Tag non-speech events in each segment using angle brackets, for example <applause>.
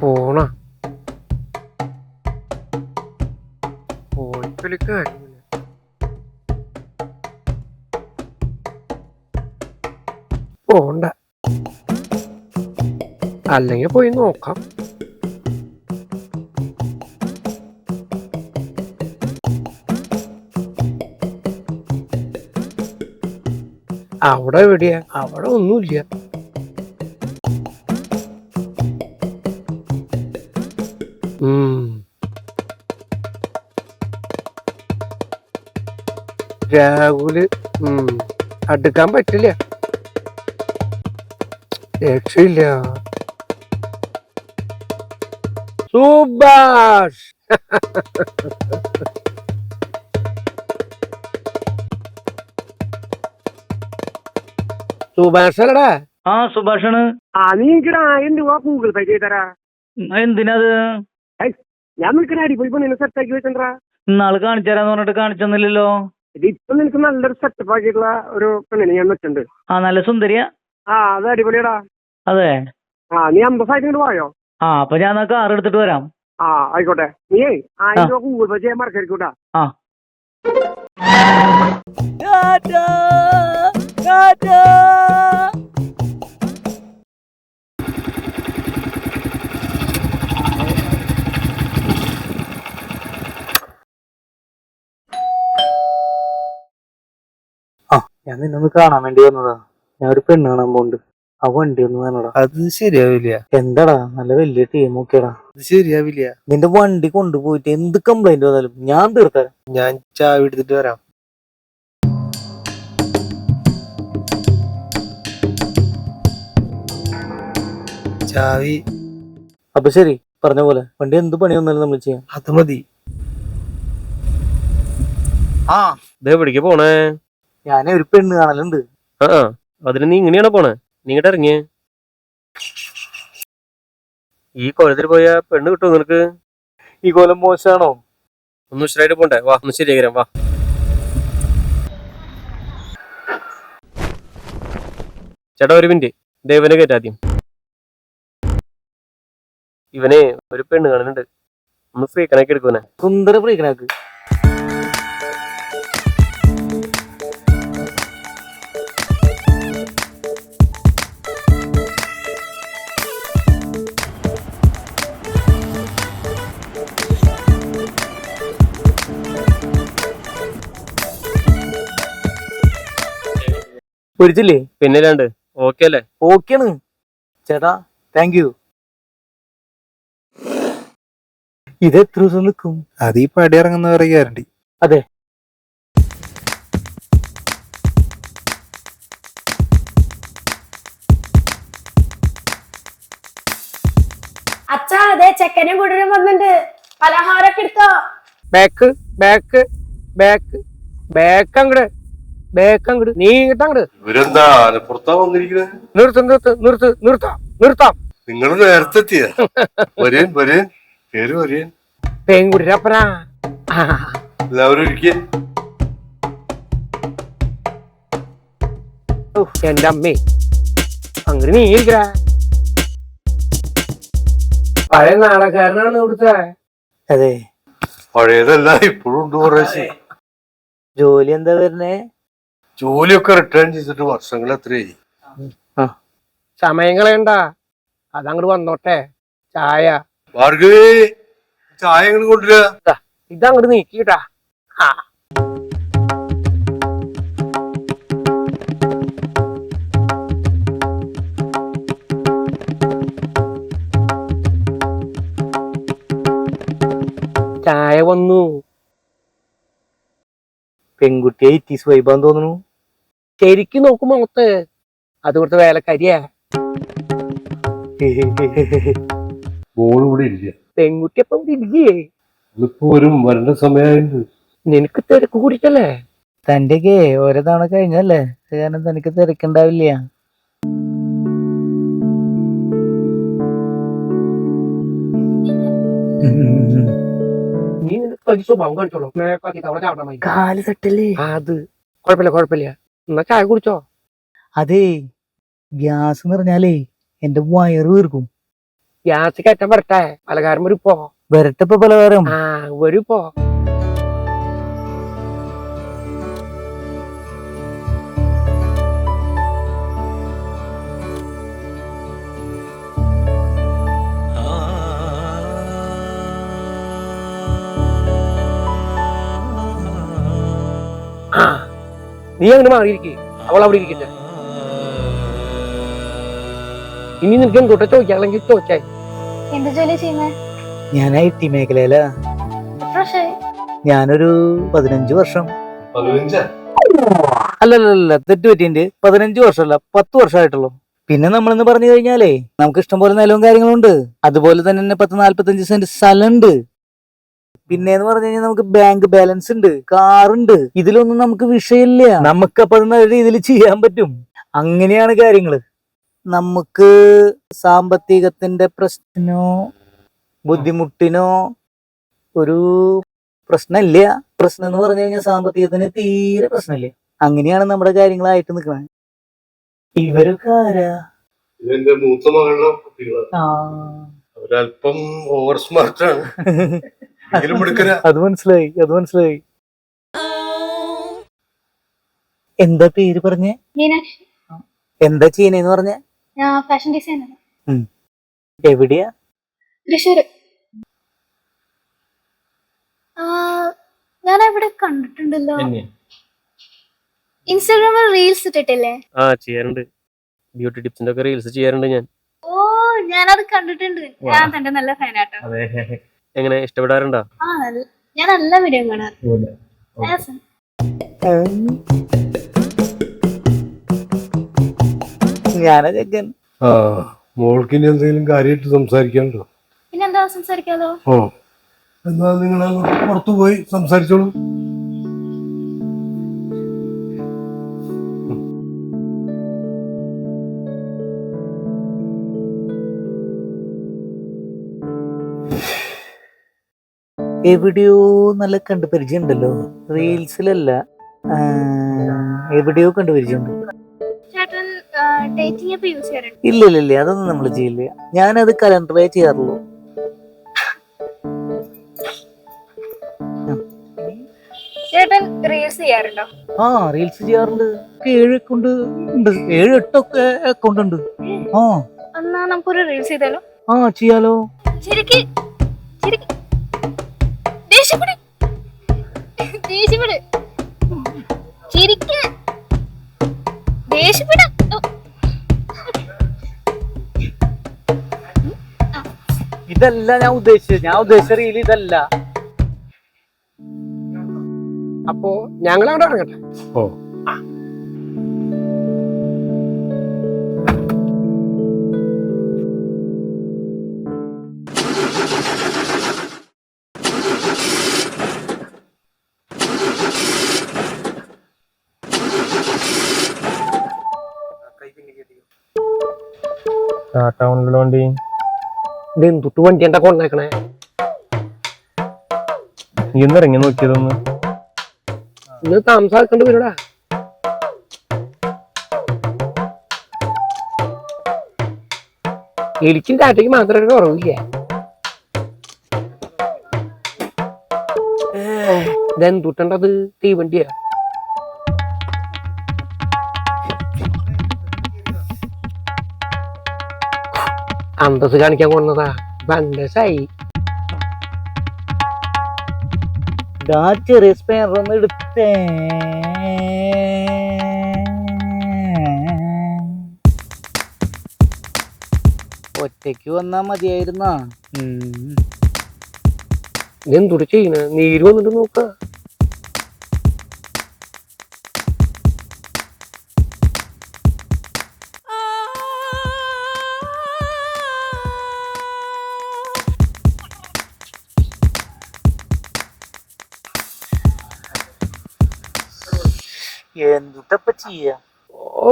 പോണ? പോയിക്കൊരു കാര്യമില്ല. പോണ്ട. അല്ലെങ്കിൽ പോയി നോക്കാം. അവിടെ എവിടെയാ? അവിടെ ഒന്നുമില്ല. രാഹുൽ അടുക്കാൻ പറ്റില്ല. രക്ഷയില്ല. സുഭാഷ്. സുഭാഷ് അല്ലടാ ആ സുഭാഷാണ്. ആ നീ എനിക്കടാ ആയിരം രൂപ ഗൂഗിൾ പേ ചെയ്തരാ? എന്തിനത്? ഞാൻ നിനക്കൊരു അടിപൊളി പെണ്ണിനെ സെറ്റ് ആക്കി വെച്ചാ ഇന്നാൾ കാണിച്ചു തരാന്ന് പറഞ്ഞിട്ട് കാണിച്ചെന്നില്ലല്ലോ ഇത് ഇപ്പൊ നിനക്ക് നല്ലൊരു സെറ്റപ്പ് ആക്കിയിട്ടുള്ള ഒരു പെണ്ണിനെ ഞാൻ വെച്ചിട്ടുണ്ട്. ആ നല്ല സുന്ദരിയാ? ആ അത് അടിപൊളിയടാ. അതെ? ആ നീ അമ്പസായിട്ട് ഇങ്ങോട്ട് പോയോ? ആ അപ്പൊ ഞാൻ കാർ എടുത്തിട്ട് വരാം. ആ ആയിക്കോട്ടെ. നീ ആയിരം. രൂപ ഗൂഗിൾ പേ ചെയ്യാൻ മറക്കരുക്കൂട്ടാ ആ. ഞാൻ നിന്നൊന്ന് കാണാൻ വേണ്ടി വന്നതാ. ഞാൻ ഒരു പെണ്ണ് കാണാൻ പോണ്ട് അവ വണ്ടി ഒന്ന് വേണടാ. അത് ശരിയാവില്ല. എന്താടാ? നല്ല വലിയ ടീം ഒക്കെടാ അത് ശരിയാവില്ല. നിന്റെ വണ്ടി കൊണ്ടുപോയിട്ട് എന്ത് കംപ്ലൈന്റ് വന്നാലും ഞാൻ തീർത്തരാം. ഞാൻ ചാവി എടുത്തിട്ട് വരാം. ചാവി. അപ്പൊ ശരി പറഞ്ഞ പോലെ. വണ്ടി എന്ത് പണി വന്നാലും നമ്മൾ ചെയ്യാം. അത് മതി. ആ ഇതേ പിടിക്ക് പോണേ? ഞാൻ ഒരു പെണ്ണ് കാണലുണ്ട്. ആ ആ. അതിന് നീ ഇങ്ങനെയാണോ പോണേ? നീ ഇങ്ങോട്ട് ഇറങ്ങിയേ. ഈ കൊലത്തിൽ പോയ പെണ്ണ് കിട്ടുമോ നിനക്ക്? ഈ കൊലം മോശമാണോ ഒന്ന് ഉഷാറായിട്ട് പോണ്ടേ. വാ ഒന്ന് ശരിയാക്കി വാ. ചേട്ടാ ഒരു മിനിറ്റ്. ദേവനെ കയറ്റാദ്യം ഇവനെ ഒരു പെണ്ണ് കാണുന്നുണ്ട് ഒന്ന് ഫ്രീ കണക്കി എടുക്കുവനെ സുന്ദര ഫ്രീക്കനാക്ക് പൊരിച്ചില്ലേ പിന്നെ രണ്ട്. ഓക്കെ അല്ലേ? ഓക്കെയാണ് ചേട്ടാ താങ്ക് യു ഇത് എത്ര ദിവസം നിൽക്കും? അത് ഈ പടി ഗ്യാരണ്ടി അതെ. അച്ഛാ അതെ ചെക്കനും കുടനും വന്നിട്ടുണ്ട്. പലഹാരൊക്കെ എടുത്തോ? ബാക്ക് ബാക്ക് ബാക്ക് ബാക്ക് അങ്ങട്. ബാക്ക് അങ്ങട് നീ ഇങ്ങോട്ട് അങ്ങട് ഇവരെന്താ ആലപ്പുറത്താ വന്നിരിക്കുന്നത് നിർത്ത് നിർത്ത് നിർത്ത് നിർത്താം നിർത്താം. നിങ്ങൾ നേരത്തെ എത്തിയ വരേൻ വരേൻ. പേര് വരേൻ പെൺകുടിരപ്പനാ എല്ലാവരും എന്റെ അമ്മേ. അങ്ങനെ നീ ഇരിക്കടാ പഴയ നാടകാരനാണ് ഇവിടുത്തെ. അതെ. പഴയതല്ല ഇപ്പോഴും ഉണ്ട് കുറേശ്ശെ. ജോലി എന്താ വരുന്നേ? ജോലിയൊക്കെ റിട്ടേൺ ചെയ്തിട്ട് വർഷങ്ങൾ എത്രയായി? സമയം കളയണ്ട അതങ്ങട് വന്നോട്ടെ. ചായ. ഭാർഗവി ചായ ഇതങ്ങോട്ട് നീക്കിട്ടാ ആ. ചായ വന്നു. പെൺകുട്ടിയെ ഇറ്റീസ് വൈബാന്ന് തോന്നുന്നു. ശരിക്കും നോക്കുമ്പോ മുഖത്ത് അത് കൊടുത്ത വേലക്കാരിയാ ഇവിടെ ഇല്ല. പെൺകുട്ടി അപ്പം ഇരിക്കേ ഇന്നിപ്പോ വരും വരേണ്ട നിനക്ക് തിരക്ക് കൂടിട്ടല്ലേ തന്റെ കേ ഓരോ തവണ കഴിഞ്ഞല്ലേ അത് കാരണം തനിക്ക് തിരക്കുണ്ടാവില്ല. നീ നിനക്ക് വലിയ സ്വഭാവം കാണിച്ചോളൂ. മേക്കാക്കി തവണ ചാടണമായി കാൽ തട്ടല്ലേ? അത് കുഴപ്പമില്ല കുഴപ്പമില്ല. എന്നാ ചായ കുടിച്ചോ? അതെ ഗ്യാസ് എന്ന് പറഞ്ഞാലേ എന്റെ വയറ് വീർക്കും. ഗ്യാസ് കയറ്റാൻ വരട്ടെ പലകാരം ഒരു പോ. വരട്ടപ്പോ പലകാരം ആ ഒരു പോ. നീ അങ്ങനെ മാറിയിരിക്കേ അവൾ അവിടെ ഇരിക്കട്ടെ. ഇനി നിനക്ക് എന്തോട്ടെ ചോദിക്കാണെങ്കിൽ ചോദിച്ചായി എന്ത് ജോലി ചെയ്യുന്നത് ഞാൻ ഐ ടി മേഖലയിലാ. ഞാനൊരു പതിനഞ്ച് വർഷം. അല്ലല്ല തെറ്റ് പറ്റിണ്ട് പതിനഞ്ച് വർഷമല്ല പത്ത് വർഷമായിട്ടുള്ളൂ. പിന്നെ നമ്മളെന്ന് പറഞ്ഞു കഴിഞ്ഞാലേ നമുക്ക് ഇഷ്ടം പോലെ നിലവും കാര്യങ്ങളും ഉണ്ട്. അതുപോലെ തന്നെ തന്നെ പത്ത് നാല്പത്തഞ്ച് സെന്റ് സ്ഥലമുണ്ട്. പിന്നെ എന്ന് പറഞ്ഞു കഴിഞ്ഞാൽ നമുക്ക് ബാങ്ക് ബാലൻസ് ഉണ്ട് കാറുണ്ട് ഇതിലൊന്നും നമുക്ക് വിഷയമില്ല. നമുക്കപ്പൊ അത് നല്ല രീതിയിൽ ചെയ്യാൻ പറ്റും. അങ്ങനെയാണ് കാര്യങ്ങൾ നമുക്ക് സാമ്പത്തികത്തിന്റെ പ്രശ്നോ ബുദ്ധിമുട്ടിനോ ഒരു പ്രശ്നമില്ല. പ്രശ്നം എന്ന് പറഞ്ഞു കഴിഞ്ഞാൽ സാമ്പത്തികത്തിന് തീരെ പ്രശ്നമില്ല. അങ്ങനെയാണ് നമ്മുടെ കാര്യങ്ങളായിട്ട് നിൽക്കുന്നത് ഇവരൊക്കെ ആരാ? ഇതെന്റെ മൂത്ത മകളുടെ കുട്ടികളാണ് ആ, അവരല്പം ഓവർ സ്മാർട്ടാണ് <laughs> അത് മനസ്സിലായി അത് മനസ്സിലായി. എന്താ പേര് പറഞ്ഞേ? മീനാക്ഷി. എന്താ ചെയ്യണേന്ന് പറഞ്ഞ? ഞാൻ ഫാഷൻ ഡിസൈനർ എവിടെയാ? തൃശ്ശൂർ ഞാൻ എവിടെ കണ്ടിട്ടുണ്ടല്ലോ. ഇൻസ്റ്റാഗ്രാമിൽ റീൽസ് ഇട്ടിട്ടില്ലേ? ആ ചെയ്യാറുണ്ട്. ബ്യൂട്ടി ടിപ്സിന്റെ ഒക്കെ റീൽസ് ചെയ്യാറുണ്ട് ഞാൻ. ഓ ഞാൻ അത് കണ്ടിട്ടുണ്ട്. ഞാൻ തന്റെ നല്ല ഫാനാട്ടോ അതെ. എങ്ങനെ? ഇഷ്ടപ്പെടാറുണ്ടോ? ആ ഞാൻ നല്ല വീഡിയോ. ഞാനാ ചെക്കൻ. ആ മോൾക്ക് ഇനി എന്തെങ്കിലും കാര്യമായിട്ട് സംസാരിക്കാനുണ്ടോ? പിന്നെന്താ സംസാരിക്കാലോ? ഓ. എന്നാ നിങ്ങൾ അങ്ങോട്ട് പുറത്തു പോയി സംസാരിച്ചോളൂ. എവിടെയോ നല്ല കണ്ടു പരിചയമുണ്ടല്ലോ. റീൽസിലല്ല. എവിടെയോ കണ്ടു പരിചയമുണ്ട്. ഇല്ല ഇല്ല ഇല്ല അതൊന്നും നമ്മൾ ചെയ്യില്ല. ഞാനത് കലണ്ടറേ ചെയ്യാറുള്ളൂ. ചേട്ടൻ റീൽസ് ചെയ്യാറുണ്ടോ? ആ റീൽസ് ചെയ്യാറുണ്ട്. ഏഴ് അക്കൗണ്ട് ഉണ്ട്. ഏഴ് എട്ടൊക്കെ അക്കൗണ്ട് ഉണ്ട്. ആ. എന്നാ നമുക്കൊരു റീൽസ് ചെയ്താലോ? ആ ചെയ്യാലോ. ശരിക്കും ശരിക്ക്. ദേഷ്യപ്പെട്. ദേഷ്യപ്പെട്. ചിരിക്ക. ദേഷ്യപ്പെട്. ഇതല്ല ഞാൻ ഉദ്ദേശിച്ചത്. ഞാൻ ഉദ്ദേശിച്ച റീൽ ഇതല്ല. അപ്പോ ഞങ്ങൾ അവിടെ ഇറങ്ങട്ടെ? ഓ. ടൗണിലുള്ള വണ്ടി ഇത് എന്തുട്ട് വണ്ടി എന്താ കൊണ്ടേക്കണേ ഇറങ്ങി നോക്കിയതൊന്ന്. ഇന്ന് താമസാക്കേണ്ടി വരൂടാ. എനിക്കും ടാറ്റയ്ക്ക് മാത്രം ഒരു കുറവില്ല? ഇതെന്തുട്ടണ്ടത്? തീവണ്ടിയാ. അന്തസ് കാണിക്കാൻ കൊണ്ടതാ ബണ്ടസായി ചെറിയ സ്പെയർ ഒന്ന് എടുത്തേ. ഒറ്റയ്ക്ക് വന്നാ മതിയായിരുന്നാ. ഇതെന്തുട്ട് ചെയ്യണ നീര് വന്നിട്ട് നോക്ക. ചെയ്യാ? ഓ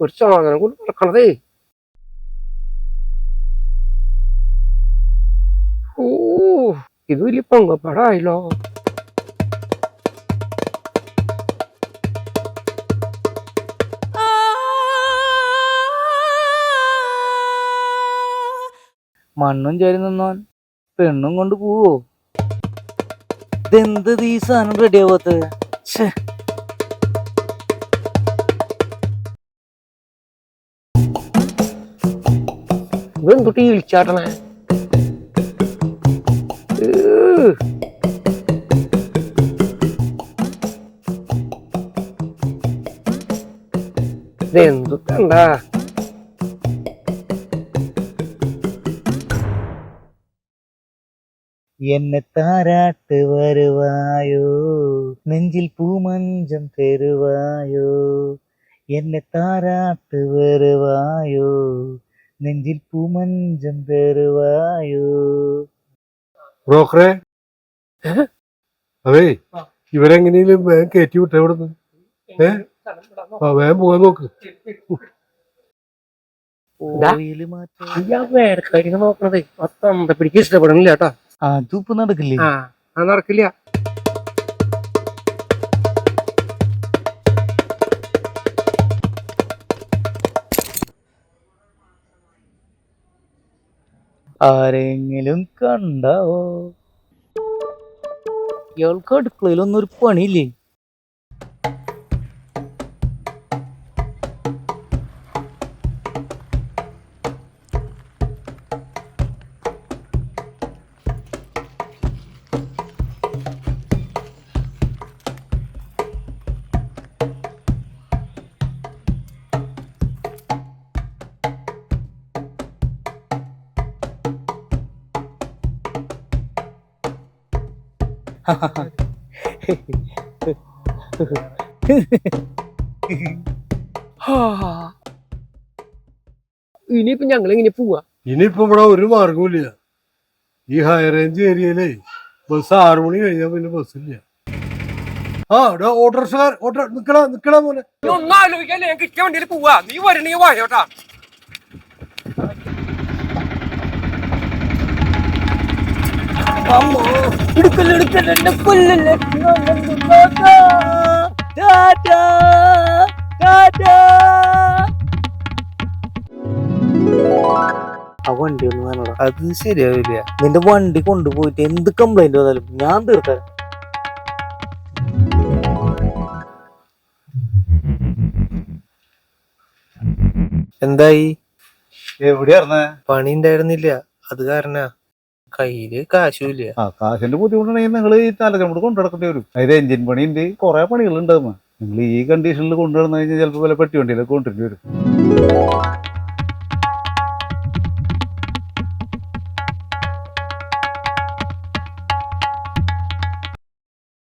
ഒരു സാധനം കൊണ്ട് നടക്കണതേ. ഓ ഇത് വലിയ പങ്കപ്പാടായല്ലോ. മണ്ണും ചേരി നിന്നോൻ പെണ്ണും കൊണ്ട് പോവോ? ഇതെന്ത് ഈ സാധനം ഛേ ഇവന്തൊട്ട് വിളിച്ചാട്ടണേ. ഇതെന്തുട്ടാ എന്നെ താരാട്ട് വരുവായോ? നെഞ്ചിൽ പൂമഞ്ചം തരുവായോ? എന്നെ താരാട്ട് വരുവായോ? നെഞ്ചിൽ പൂമഞ്ചം തരുവായോ ബ്രോക്കറെ അതേ ഇവരെങ്ങനെയും വേഗം കയറ്റി വിട്ടേ ഇവിടുന്ന്. ഏ? ആ വേഗം പോകാൻ നോക്ക്. ഓയിൽ മാറ്റാൻ നോക്കണതേ. തന്തപ്പിടിക്ക് ഇഷ്ടപ്പെടണില്ല കേട്ടാ. അതിപ്പോ നടക്കില്ലേ? ആ അത് നടക്കില്ല. ആരെങ്കിലും കണ്ടാവോ ഇയാൾക്ക് അടുക്കളയിലൊന്നും ഒരു പണിയില്ലേ? <laughs> ഇനിയിപ്പൊ ഞങ്ങൾ ഇങ്ങനെ പോവാ. ഇനിയിപ്പോ ഇവിടെ ഒരു മാർഗവുമില്ല. ഈ ഹൈ റേഞ്ച് ഏരിയയിലേ ബസ് ആറു മണി കഴിഞ്ഞാൽ പിന്നെ ബസ്സില്ല ആ ഓട്ടോറിക്ഷക്കാർ ഓട്ടോ നിക്കടാ നിക്കടാ മോനെ. ഒന്നും ആലോചിക്കാൻ ഞങ്ങൾക്ക് ഇഷ്ട വണ്ടിയിൽ പോവാ. നീ വരണേ വായോട്ടാ എടുക്കല്ല എടുക്കല്ല എന്നെ കൊല്ലല്ലേ ടാറ്റാ ടാറ്റാ ആ വണ്ടി ഒന്ന് വേണോടാ. അത് ശരിയാവില്ല. നിന്റെ വണ്ടി കൊണ്ടുപോയിട്ട് എന്ത് കംപ്ലൈന്റ് വന്നാലും ഞാൻ തീർക്കാം എന്തായി? എവിടെയായിരുന്നേ പണി ഉണ്ടായിരുന്നില്ല. അത് കാരണ. കയ്യിൽ കാശുമില്ല ആ കാശിന്റെ ബുദ്ധിമുട്ടുണ്ടെങ്കിൽ നിങ്ങൾ ഈ തലച്ചോട് കൊണ്ടുനടക്കേണ്ടി വരും. അതായത് എഞ്ചിൻ പണിയുണ്ട്. കുറെ പണികൾ ഉണ്ടാകുമ്പോ നിങ്ങൾ ഈ കണ്ടീഷനിൽ കൊണ്ടുവന്നു കഴിഞ്ഞാൽ ചിലപ്പോൾ വില പെട്ടി വണ്ടിയിലൊക്കെ കൊണ്ടുവരേണ്ടി വരും.